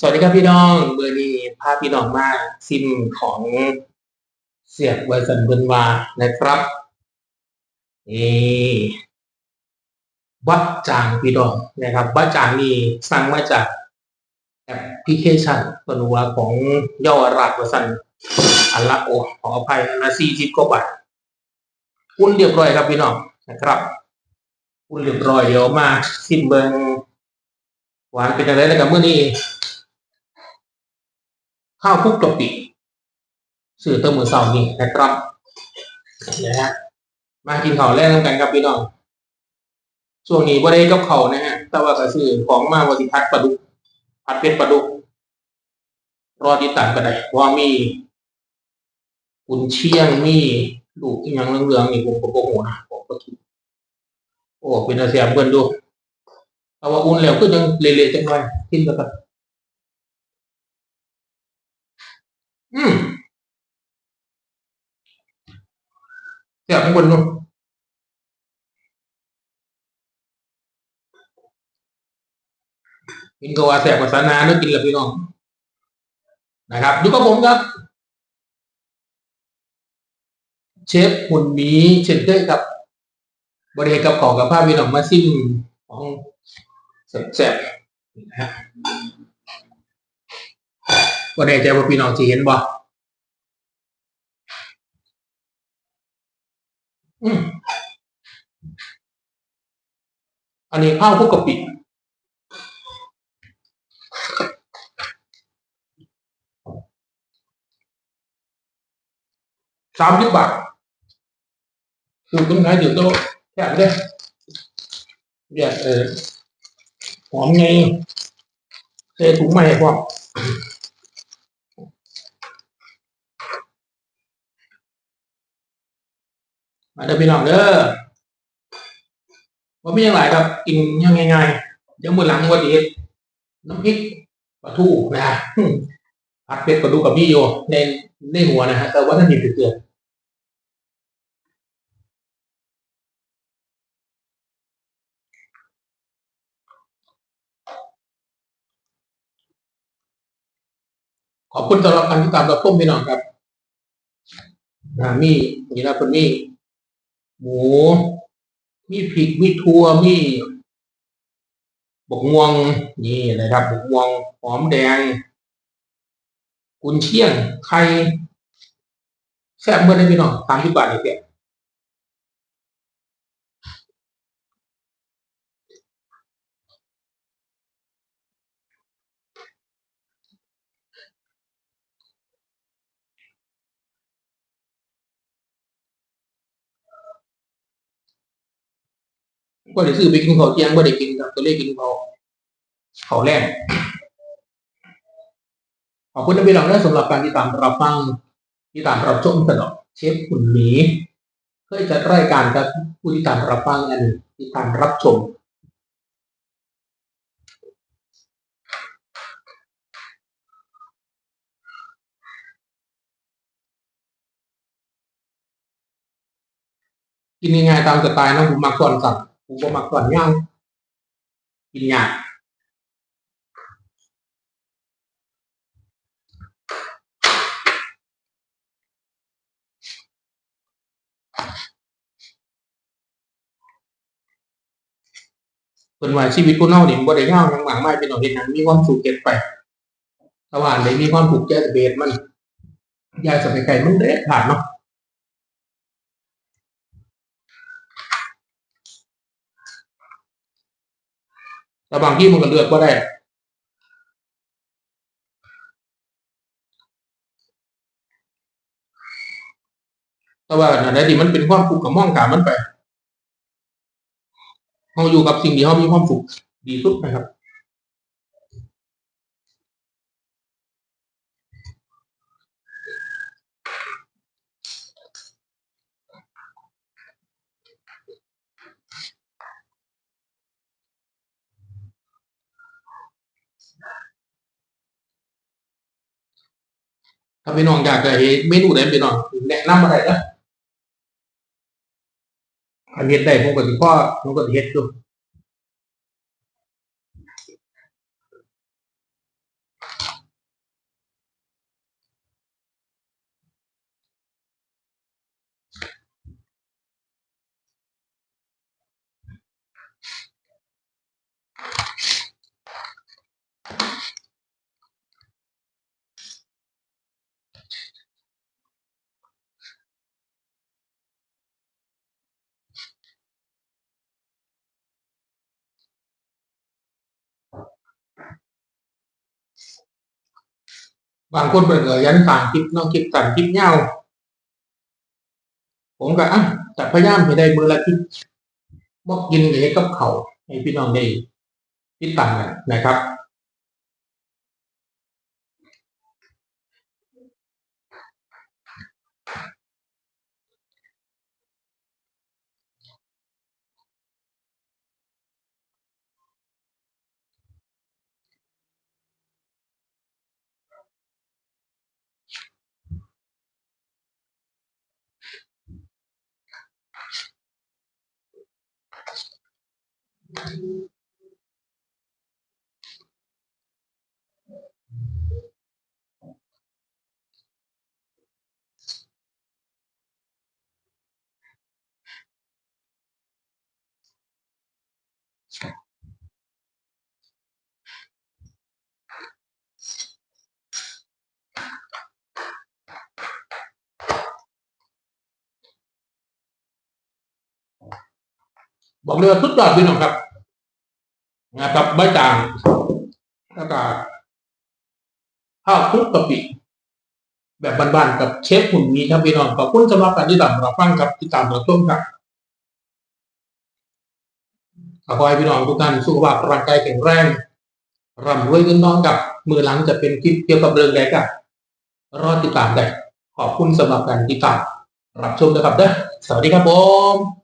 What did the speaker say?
สวัสดีครับพี่น้องเบอร์นี้พาพี่น้องมาซิมของเสียบไวสันเบินวานะครับนี่วัดจางพี่น้องนะครับวัดจางนี่สั่งมาจากแอปพลิเคชันตัวนัวของยาวราชวสันอันละโอขออภัยนะสี่สิบกว่าบาทอุ่นเรียบร้อยครับพี่น้องนะครับอุ่นเรียบร้อยเดี๋ยวมาซิมเบิงหวานเป็นอะไรแล้วกับเมื่อนี้ ข้าวคุกกะปิสื่อเติมมือสาร์นี่นะครับนะฮะมากินข้าวแรกกันครับพี่น้องช่วงนี้ว่าได้กับเขานะฮะแต่ว่าก็ซื้อของมาวันที่พัดปลาดุกพัดเป็ดปลาดุกรอติดตามกันได้ว่ามีกุนเชียงมีลูกอีหยังเรืองๆนี่ผมก็บอกโหนะผมก็คิดโอ้เป็นอาเซียนเบิ่นดูเอาว่าอุ่นแล้วก็ยังเละๆจังเลยกินกันครับ อืมเสียข้างบนนู่นกินกว่าแสบภาษานาเนื้อกินล้วพี่น้องนะครับอยู่กับผมครับ เชฟหุ่นมีเช่นเคยครับ บริเวณกับของกับผ้าพี่น้องมาซิมของแสบๆนะฮะ บริเวณใจว่าพี่น้องจะเห็นบ่อันนี้ข้าวคุกกะปิสามสิบบาทคือคุณขายอยู่โต๊ะแค่นี้เนี่ยเออหอมไงเทถุงให้พร้อ มาเด้อพี่น้องเด้อว่ามีอย่างไรครับ กินยังง่ายๆเดี๋ยวมือหลังวันนี้น้ำพริกปลาทูนะฮะอืมผัดเป็ดปลาดูกับพี่โยในในหัวนะฮะแต่ว่าท่านหยิบเกิดขอบคุณสำหรับการติดตามรับชมพี่น้องครับอ่ามีนี่นะคนนี้ หมู มีพริกมีทั่วมีบกงวงนี่นะครับบกงวงหอมแดง กุนเชียงไข่แซ่บเมื่อได้พี่น้องสามสิบบาทเลยเพีย ก็ได้ซื้อไปกินข้าวเที่ยงก็ได้กินครับก็เลยกินข้าวข้าวแรกขอบคุณนะพี่น้องนะสำหรับการติดตามรับฟังติดตามรับชมตลอดเชฟคุณหมีเคยจัดรายการกับผู้ติดตามรับฟังอันติดตามรับชมกินง่ายๆตามสไตล์นะผมมักก่อนสัต ว์ผมก็มักก่อนย่างกินยากเป็นว่าชีวิตผู้เน่าเนี่ยบ่ได้เงาอย่างหมากไม่เป็นของเห็นหนังมีความสุขเก็บไปถ้าว่าได้มีความผูกใจกับเบสมันยายจะไปไกลมันเด็ดขาดเนาะ แต่บางที่มันก็เลือกก็ได้แต่ว่าอันไหนที่มันเป็นความสุขกับมองกามันไปเราอยู่กับสิ่งที่เขามีความสุขดีสุดนะครับ ถ้าพี่น้องอยากจะเห็นเมนูไหนพี่น้องแนะนำอะไรนะอันเห็ดได้ผมก็สิพ่อผมก็เห็ดด้วย บางคนเป็นเออยันต่างคลิปน้องคลิปต่างคลิปเงาผมก็อะแต่พยายามให้ได้มือละคลิปบอกกินเหลกับเขาให้พี่น้องได้ติดตามกันนะครับ บอกเลยว่าสุดยอดพี่น้องครับนะครับใบจางแล้วก็ข้าวคลุกกะปิแบบบ้านๆกับเชฟหุ่นมีครับพี่น้องขอบคุณสำหรับการติดตามเราฟังครับติดตามเราชมครับขอให้พี่น้องทุกท่านสุขภาพร่างกายแข็งแรงร่ำรวยเงินทองกับมือหลังจะเป็นคลิปเกี่ยวกับเรื่องใดกันรอติดตามได้ขอบคุณสำหรับการติดตามรับชมนะครับเด้อสวัสดีครับผม